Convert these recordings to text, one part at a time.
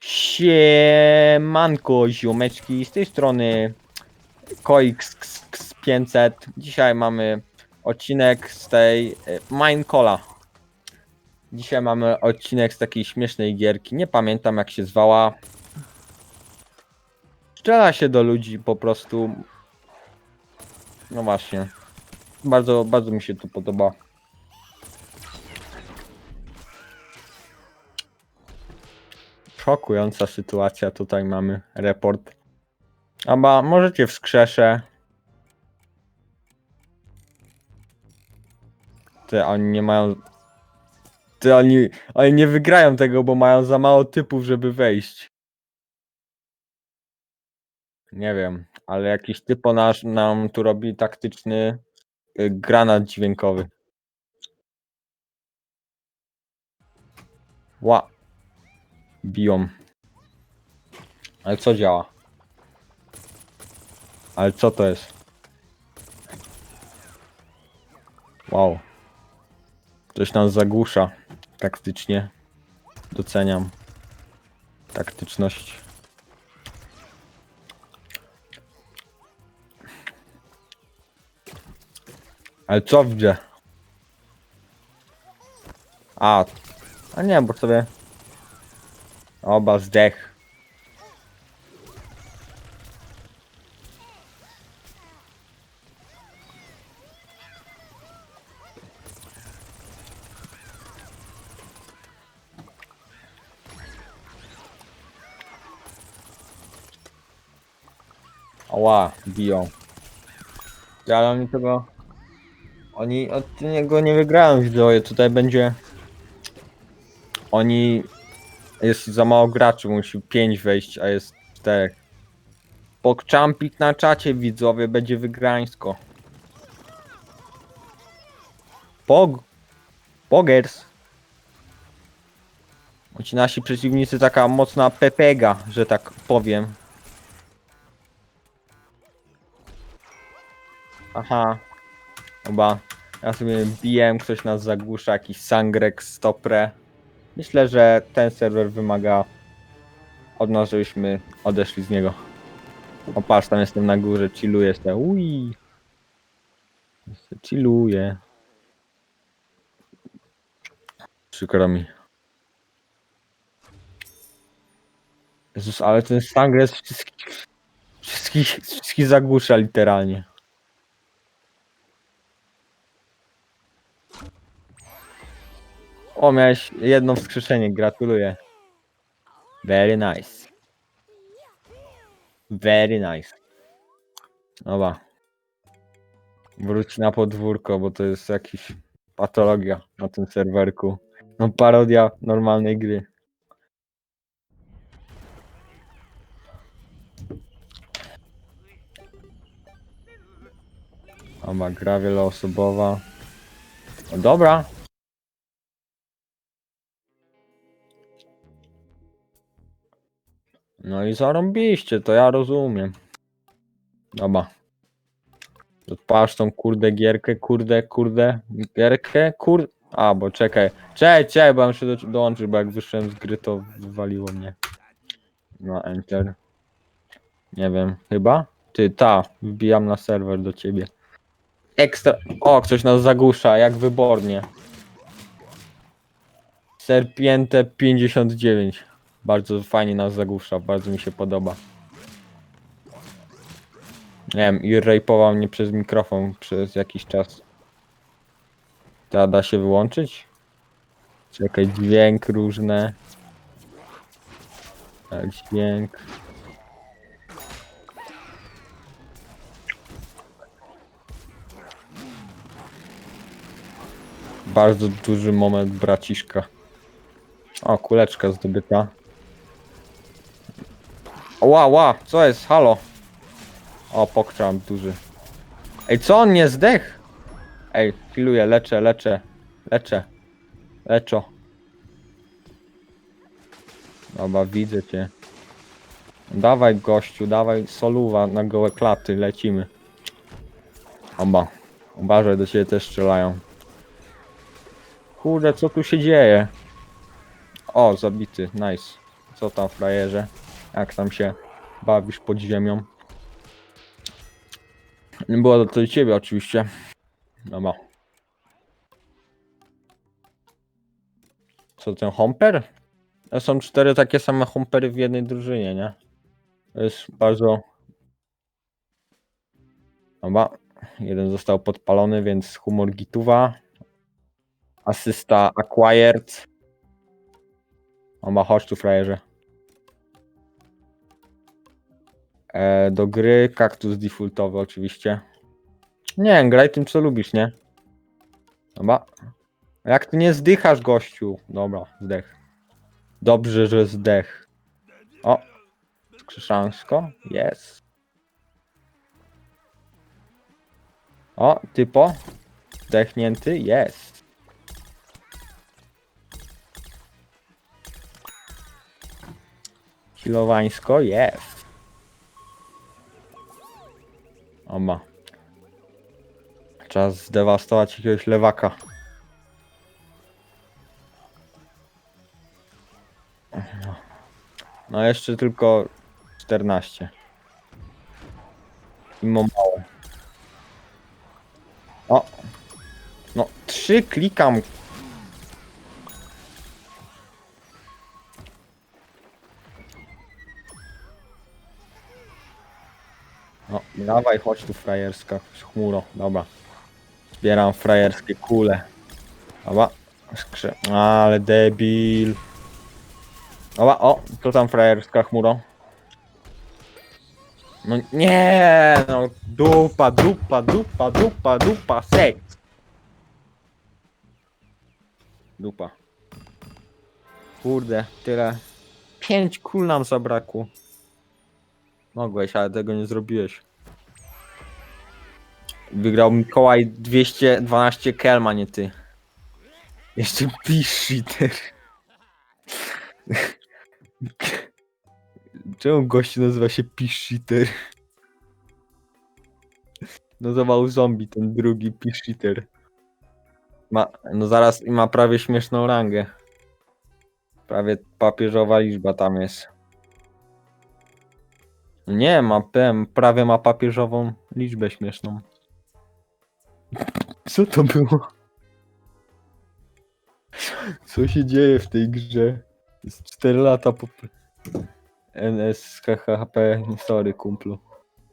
Siemanko ziomeczki, z tej strony KoX500. Dzisiaj mamy odcinek z tej e, Minecola. Dzisiaj mamy odcinek z takiej śmiesznej gierki, nie pamiętam jak się zwała. Strzela się do ludzi po prostu. No właśnie. Bardzo, bardzo mi się to podoba. Szokująca sytuacja tutaj mamy. Report. Aba, możecie wskrzeszę. Ty, oni nie mają... Ty, oni, oni nie wygrają tego, bo mają za mało typów, żeby wejść. Nie wiem, ale jakiś typo nasz nam tu robi taktyczny y, granat dźwiękowy. Ła. Biją. Ale co działa? Ale co to jest? Wow. Coś nas zagłusza. Taktycznie. Doceniam. Taktyczność. Ale co gdzie? A. A nie, bo sobie... Oba zdech. Ała, biją. Ty, Ale oni tego... Oni od niego nie wygrają widzowie, tutaj będzie... Oni... Jest za mało graczy, musi 5 wejść, a jest 4. Pokczampik na czacie widzowie, będzie wygrańsko. Pog... Pogers. Ci nasi przeciwnicy taka mocna pepega, że tak powiem. Aha. Chyba. Ja sobie bijem, ktoś nas zagłusza, jakiś sangrek, stopre. Myślę, że ten serwer wymaga od nas, żebyśmy odeszli z niego. O patrz, tam jestem na górze, chilluję sobie. Ui. Chilluję. Przykro mi. Jezus, ale ten sangres wszystkich, wszystkich, wszystkich zagłusza literalnie. O, miałeś jedno wskrzeszenie, gratuluję. Very nice. Very nice. Dobra. Wróć na podwórko, bo to jest jakiś patologia na tym serwerku. No parodia normalnej gry. Dobra, gra wieloosobowa. No dobra. No i zarąbiście, to ja rozumiem. Dobra. Odpalasz tą kurde gierkę, kurde, kurde, gierkę, kur... A, bo czekaj. Czekaj, czekaj, bo ja muszę do, dołączyć, bo jak wyszedłem z gry, to wywaliło mnie. No, enter. Nie wiem, chyba? Ty, ta, wbijam na serwer do ciebie. Ekstra... O, ktoś nas zagłusza, jak wybornie. Serpiente 59. Bardzo fajnie nas zagłusza, bardzo mi się podoba. Nie wiem, i rapował mnie przez mikrofon przez jakiś czas. Ta da się wyłączyć? Czekaj, dźwięk różne. Tak, dźwięk. Bardzo duży moment braciszka. O, kuleczka zdobyta. Ła, ła, co jest? Halo. O, pokczam duży. Ej, co on nie zdech? Ej, chwiluję, leczę, leczę, leczę. Leczo. Dobra, widzę cię. Dawaj gościu, dawaj soluwa na gołe klaty, lecimy. Oba. Uważaj, do ciebie też strzelają. Kurde, co tu się dzieje? O, zabity, nice. Co tam, frajerze? Jak tam się bawisz pod ziemią? Nie było to do ciebie oczywiście. Dobra. Co ten homper? To są cztery takie same hompery w jednej drużynie, nie? To jest bardzo... Dobra. Jeden został podpalony, więc humor gituwa. Asysta acquired. Dobra, chodź tu frajerze. E, do gry kaktus defaultowy oczywiście. Nie, graj tym co lubisz, nie? Dobra. Jak ty nie zdychasz, gościu? Dobra, zdech. Dobrze, że zdech. O! Skrzeszansko? Jest. O, typo. Zdechnięty? Jest. Kilowańsko? Jest. Oma. Czas zdewastować jakiegoś lewaka. No. No jeszcze tylko 14. I mało. O! No, trzy klikam. Dawaj, chodź tu frajerska chmuro, dobra. Zbieram frajerskie kule. Dobra, skrze... Ale debil. Dobra, o, to tam frajerska chmuro. No nie, no dupa, dupa, dupa, dupa, dupa, seks. Dupa. Kurde, tyle. Pięć kul nam zabrakło. Mogłeś, ale tego nie zrobiłeś. Wygrał Mikołaj 212 kelma, nie ty. Jeszcze Bishiter. Czemu gościu nazywa się Pishiter? Nazywał zombie ten drugi Pishiter. Ma, no zaraz i ma prawie śmieszną rangę. Prawie papieżowa liczba tam jest. Nie, ma PM, prawie ma papieżową liczbę śmieszną. Co to było? Co się dzieje w tej grze? Jest 4 lata po... NSKHP, sorry kumplu.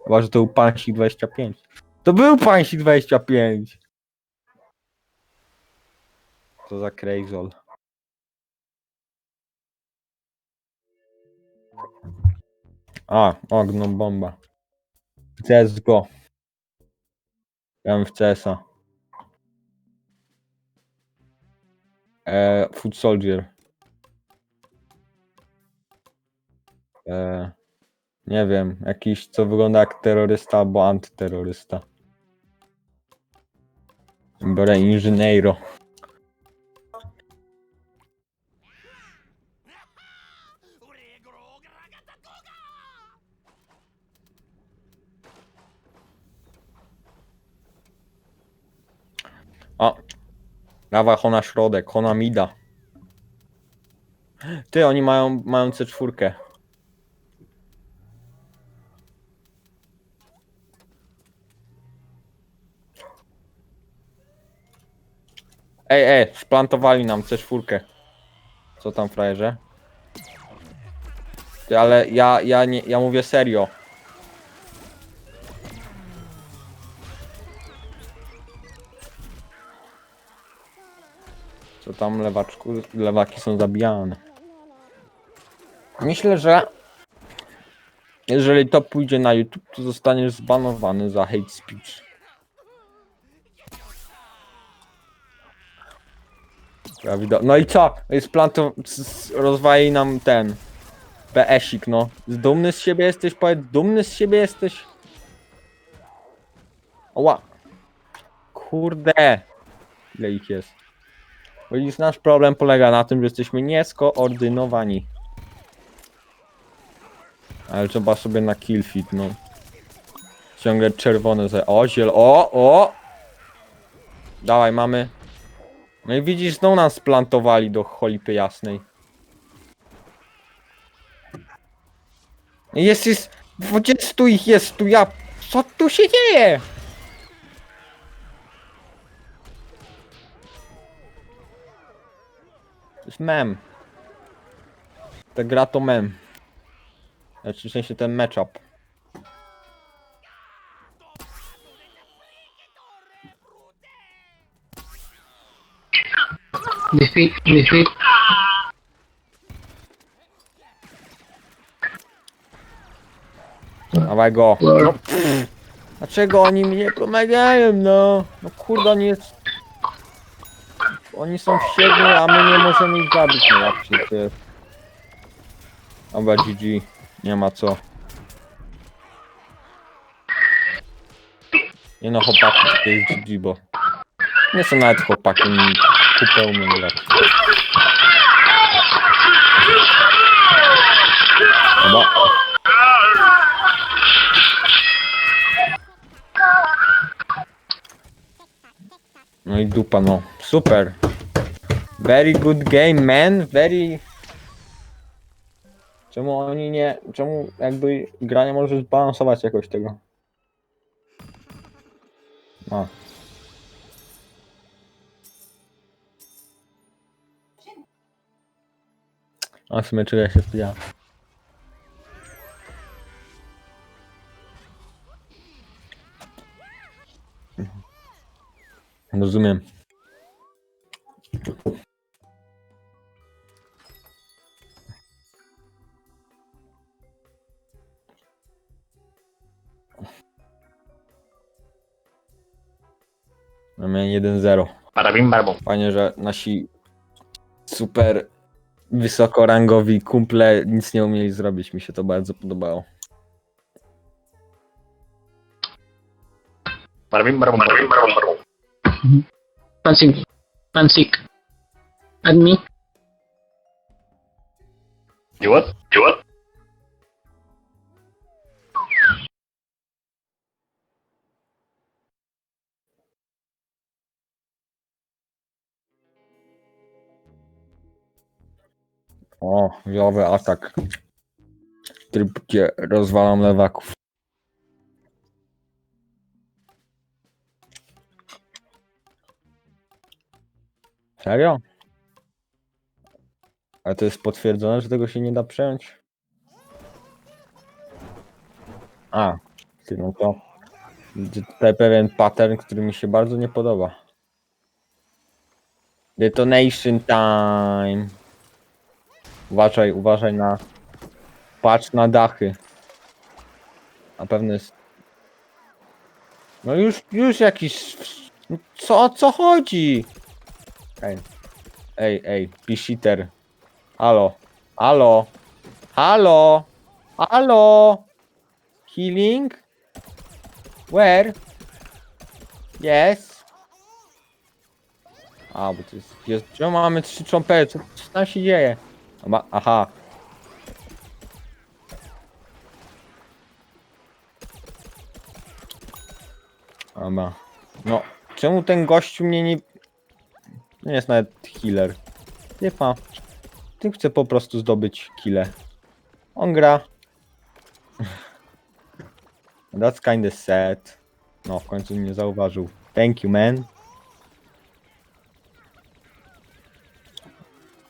Chyba, że to był Pansi 25. To był Pansi 25! To za Crazol. A, ogną bomba. CSGO. Gram w CS-a. E, Food Soldier. E, nie wiem, jakiś co wygląda jak terrorysta albo antyterrorysta. Biorę Inżyniero. O! Dawaj Hona środek, Hona mida. Ty, oni mają, mają C4. Ej, ej, splantowali nam C4. Co tam, frajerze? Ty, ale ja, ja nie, ja mówię serio. Tam, lewaczku? Lewaki są zabijane. Myślę, że jeżeli to pójdzie na YouTube, to zostaniesz zbanowany za hate speech. No i co? Jest plan to rozwali nam ten PS-ik, no. Dumny z siebie jesteś, powiedz, dumny z siebie jesteś? Oła. Kurde. Ile ich jest? Widzisz, nasz problem polega na tym, że jesteśmy nieskoordynowani. Ale trzeba sobie na killfit, no. Ciągle czerwone ze... O, ziel... O, o! Dawaj, mamy. No i widzisz, znowu nas splantowali do cholipy jasnej. Jest, jest... 20 ich jest tu, ja... Co tu się dzieje? To jest mem. Ta gra to mem. Znaczy w sensie ten matchup. Defeat, defeat. Dawaj go. Lord. Dlaczego oni mi nie pomagają, no? No kurde, oni jest... Oni są w a my nie możemy ich zabić, no jak przecież. Dobra, GG. Nie ma co. Nie no, chłopaki, to jest GG, bo... Nie są nawet chłopaki, oni kupę umiem grać. No i dupa, no. Super. Very good game, man. Very... Czemu oni nie... Czemu jakby gra nie może zbalansować jakoś tego? A. A w sumie czuję się spodziewałem. Rozumiem. Mamy 1-0. Parabim barbą. Fajnie, że nasi super wysokorangowi kumple nic nie umieli zrobić. Mi się to bardzo podobało. Parabim barbą. Parabim barbą. Pansik. Pansik. Me. You what? You what? O, wiowy atak. Tryb, gdzie rozwalam lewaków. Serio? Ale to jest potwierdzone, że tego się nie da przejąć? A, no to tutaj pewien pattern, który mi się bardzo nie podoba. Detonation time. Uważaj, uważaj na. Patrz na dachy. Na pewno jest. No już, już jakiś. Co, o co chodzi? Ej, ej, ej, pishiter. Halo, halo, halo, halo. Healing? Where? Yes. A, bo to jest. jest czemu mamy trzy trąpery? Co, co tam się dzieje? Ma, aha. Ama. No, czemu ten gościu mnie nie... Nie jest nawet healer. Nie ma. Tym chce po prostu zdobyć kile. On gra. That's kinda sad. No, w końcu mnie zauważył. Thank you, man.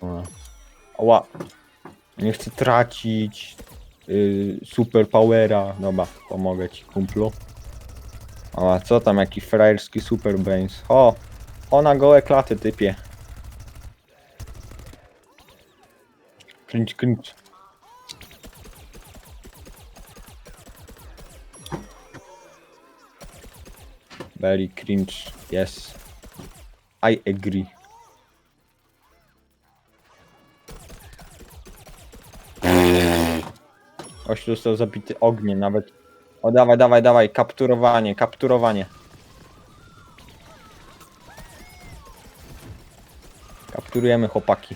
O. Ła. Nie chcę tracić yy, super. Dobra, pomogę ci kumplu. O, co tam, jaki frajerski super brains. O, o na gołe klaty typie. Cringe, cringe. Very cringe, yes. I agree. Gość został zabity ogniem nawet. O dawaj, dawaj, dawaj, kapturowanie, kapturowanie. Kapturujemy chłopaki.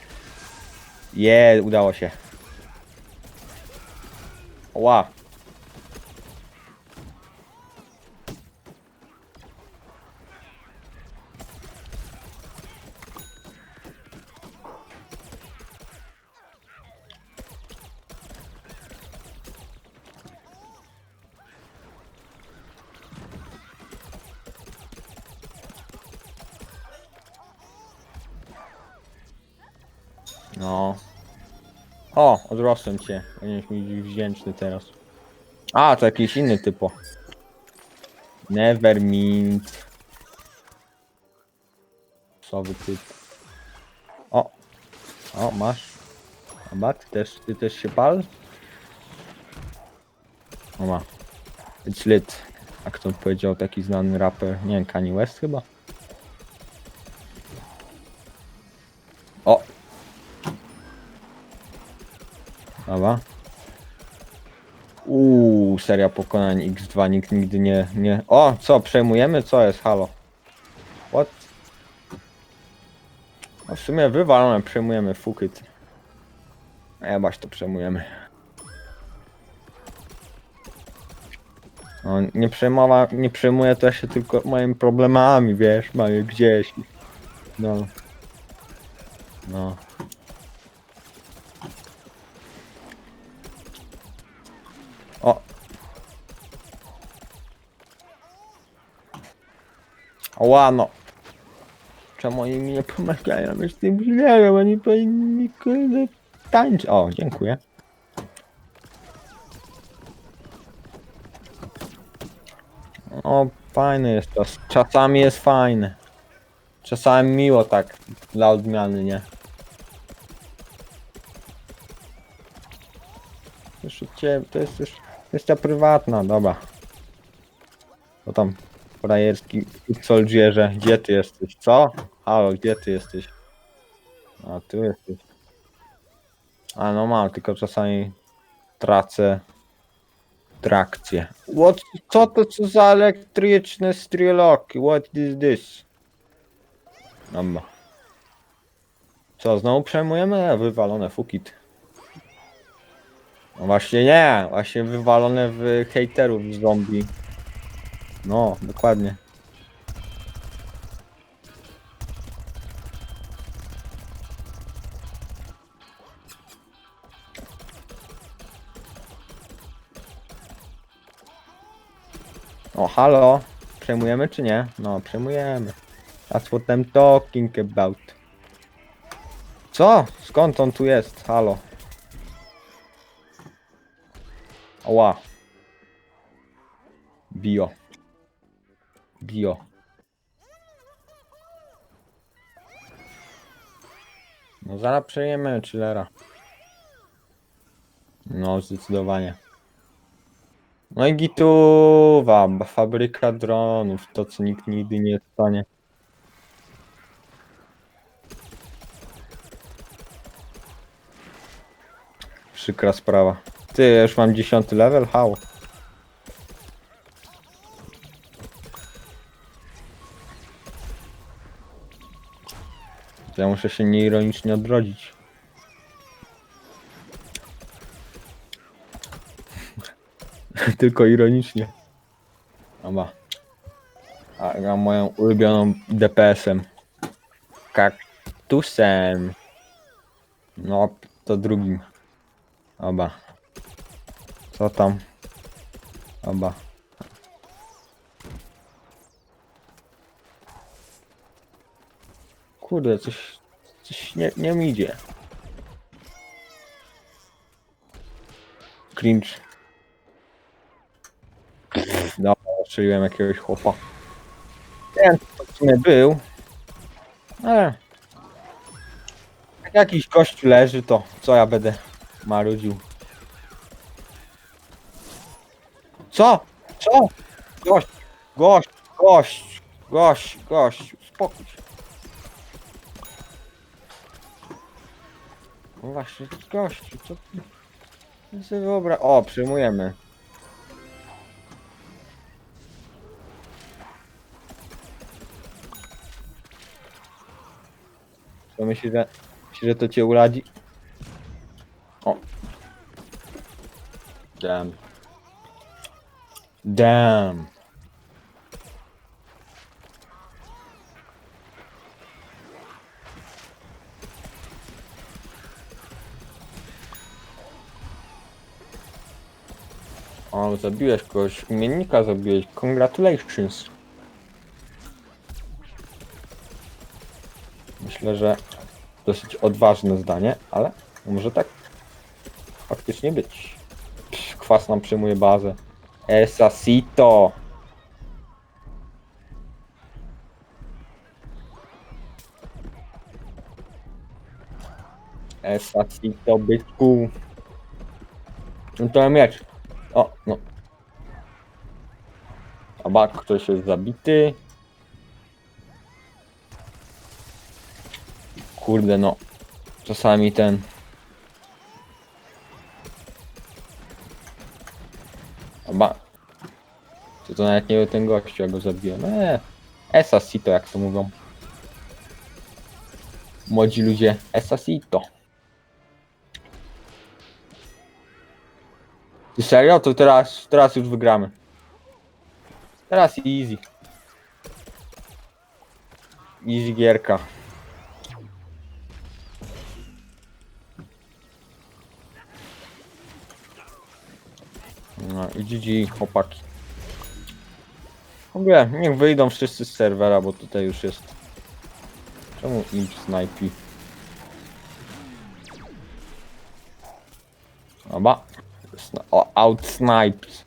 Je, udało się. Ła. No. O, odrosłem cię. Powinieneś mi wdzięczny teraz. A, to jakiś inny typo. Nevermind. Sowy typ. O. O, masz. Chyba, ty też, ty też się pal? O ma. It's lit. Jak to powiedział taki znany raper, nie wiem, Kanye West chyba? Seria pokonań X2 nikt nigdy nie, nie... O, co, przejmujemy? Co jest? Halo? What? No w sumie wywalone, przejmujemy, fuck it. Jebać to przejmujemy. No, nie przejmowa, nie przejmuję to ja się tylko moimi problemami, wiesz, mamy gdzieś. No. No. Łano. Czemu oni mi nie pomagają? Już tym źle, oni powinni kurde tańczyć. O, dziękuję. O, fajny jest to. Czasami jest fajny. Czasami miło tak dla odmiany, nie? Od ciebie, to jest już kwestia prywatna, dobra. To tam frajerski soldzierze, gdzie ty jesteś? Co? Halo, gdzie ty jesteś? A, tu jesteś. A no mam, tylko czasami tracę trakcję. What, co to co za elektryczne strieloki? What is this? Dobra. Co, znowu przejmujemy? Wywalone fukit. No właśnie nie, właśnie wywalone w hejterów zombie. No, dokładnie. O, halo. Przejmujemy czy nie? No, przejmujemy. That's what I'm talking about. Co? Skąd on tu jest? Halo. Oła. Bio. Bio. No zaraz przejmiemy chillera. No zdecydowanie. No i gituwa, fabryka dronów, to co nikt nigdy nie stanie. Przykra sprawa. Ty, już mam 10 level? How? Ja muszę się nieironicznie odrodzić. Tylko ironicznie. Dobra. A ja moją ulubioną DPS-em. Kaktusem. No, to drugim. Oba. Co tam? Oba. Kurde, coś, coś nie, nie mi idzie. Cringe. Dobra, strzeliłem jakiegoś chłopa. To w sumie był. Ale... Jak jakiś gość leży, to co ja będę marudził? Co? Co? Gość, gość, gość, gość, gość, uspokój się. No właśnie, gościu, co ty? Ja sobie wyobra... O, przyjmujemy. To myślisz, że, myślisz, że to cię uradzi? O. Damn. Damn. Zabiłeś kogoś. Imiennika zabiłeś. Congratulations. Myślę, że Dosyć odważne zdanie, ale może tak faktycznie być. Psz, Kwas nam przyjmuje bazę. Esasito! Esasito byczku. No to miecz. O, no. Abak, ktoś jest zabity. Kurde no. Czasami ten. Aba. To to nawet nie był ten gościu, jak go zabiłem. Eee. Esasito, jak to mówią. Młodzi ludzie. Esasito. Serio? To teraz, teraz już wygramy. Teraz easy. Easy gierka. No i GG chłopaki. W niech wyjdą wszyscy z serwera, bo tutaj już jest. Czemu im snajpi? Oba. Outsniped.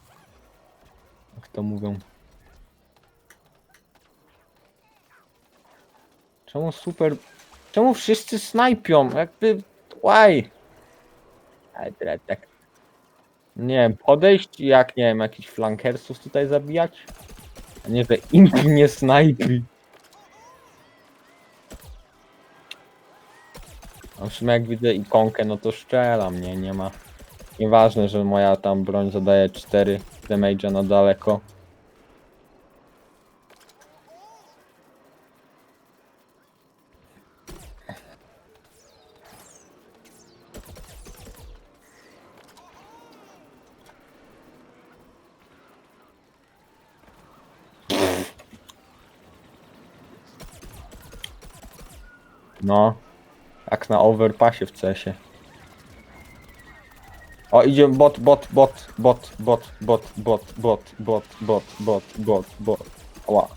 Jak to mówią? Czemu super... Czemu wszyscy snajpią? Jakby... Tyle tak. Nie wiem, podejść i jak, nie wiem, jakichś flankersów tutaj zabijać? A nie, że imp nie snajpi. A w sumie jak widzę ikonkę, no to szczelam, nie? Nie ma... Nieważne, że moja tam broń zadaje 4 damage'a na daleko. No, jak na overpassie w CS-ie. O, idzie bot, bot, bot, bot, bot, bot, bot, bot, bot, bot, bot, bot, bot. Ła.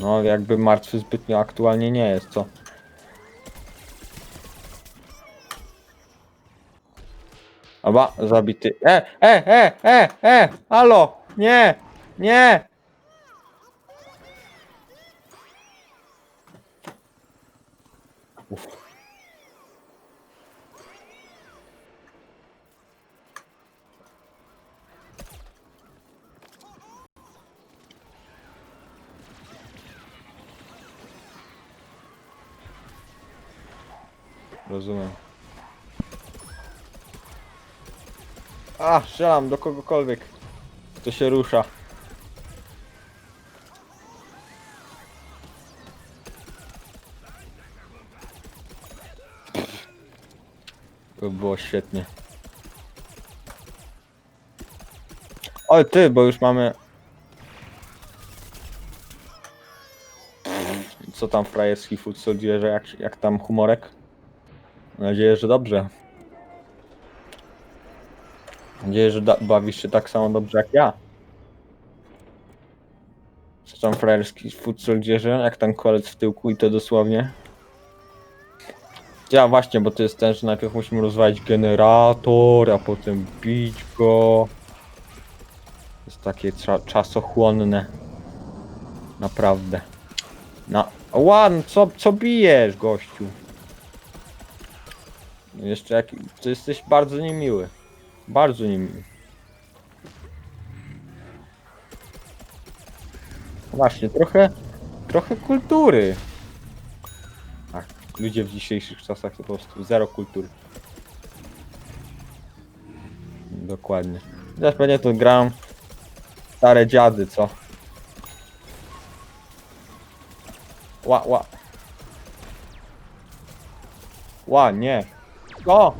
No, jakby martwy zbytnio aktualnie nie jest, co? Oba, zabity. E, e, e, e, e, halo, nie, nie. Rozumiem. A, strzelam do kogokolwiek. Kto się rusza. To było świetnie. Oj ty, bo już mamy... Co tam frajerski food soldier, jak, jak tam humorek? Mam nadzieję, że dobrze. Mam nadzieję, że bawisz się tak samo dobrze jak ja. Co tam frajerski food soldierze, jak tam kolec w tyłku i to dosłownie. Ja właśnie, bo to jest ten, że najpierw musimy rozwalić generator, a potem bić go. Jest takie cza- czasochłonne. Naprawdę. Na... Ładno, co, co bijesz, gościu? Jeszcze jak... To jesteś bardzo niemiły. Bardzo niemiły. Właśnie, trochę... Trochę kultury. Ludzie w dzisiejszych czasach to po prostu zero kultury. Dokładnie. Teraz pewnie to gram stare dziady, co? Ła, ła. Ła, nie. O!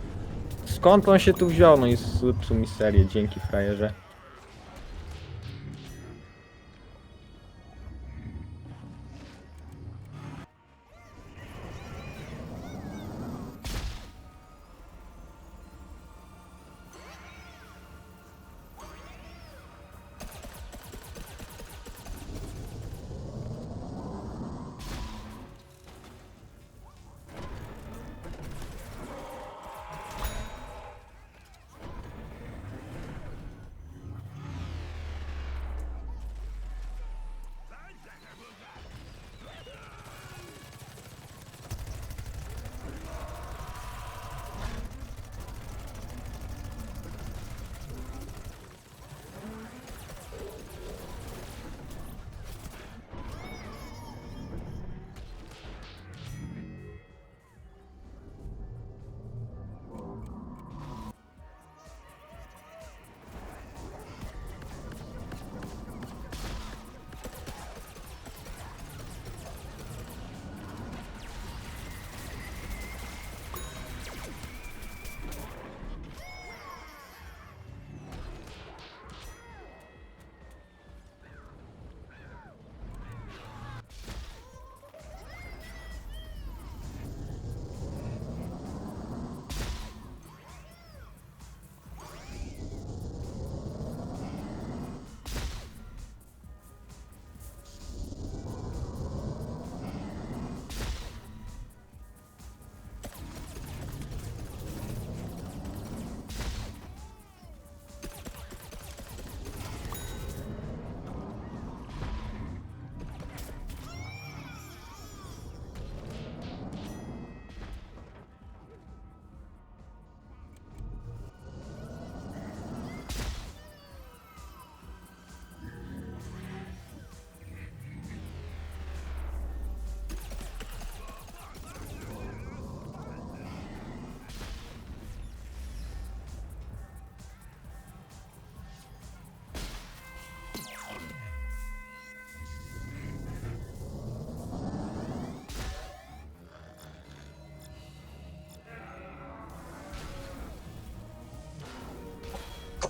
Skąd on się tu wziął? No i zepsuł mi serię, dzięki frajerze.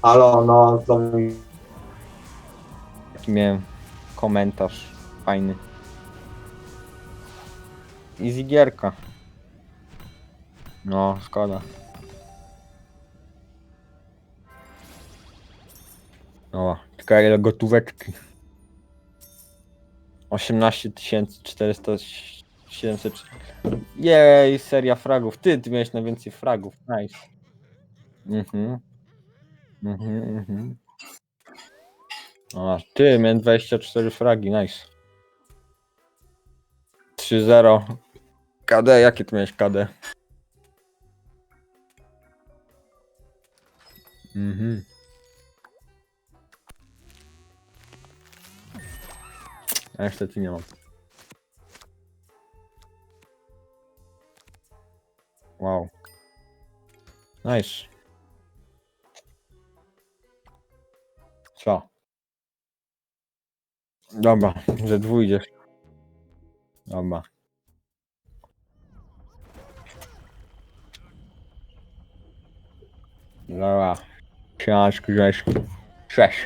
Halo, no, mój... Taki miałem komentarz fajny. Easy gierka. No, szkoda. O, tylko ile gotóweczki. 18 400 700 Jej, seria fragów. Ty, ty miałeś najwięcej fragów. Nice. Mhm. Mhm, mhm. O, ty, miałem 24 fragi, nice. 3-0. KD, jakie ty miałeś KD? Mhm. A niestety nie mam. Wow. Nice. Co? Dobra, że dwójdziesz. Dobra. Dobra. Książki, Grzeszku. Cześć.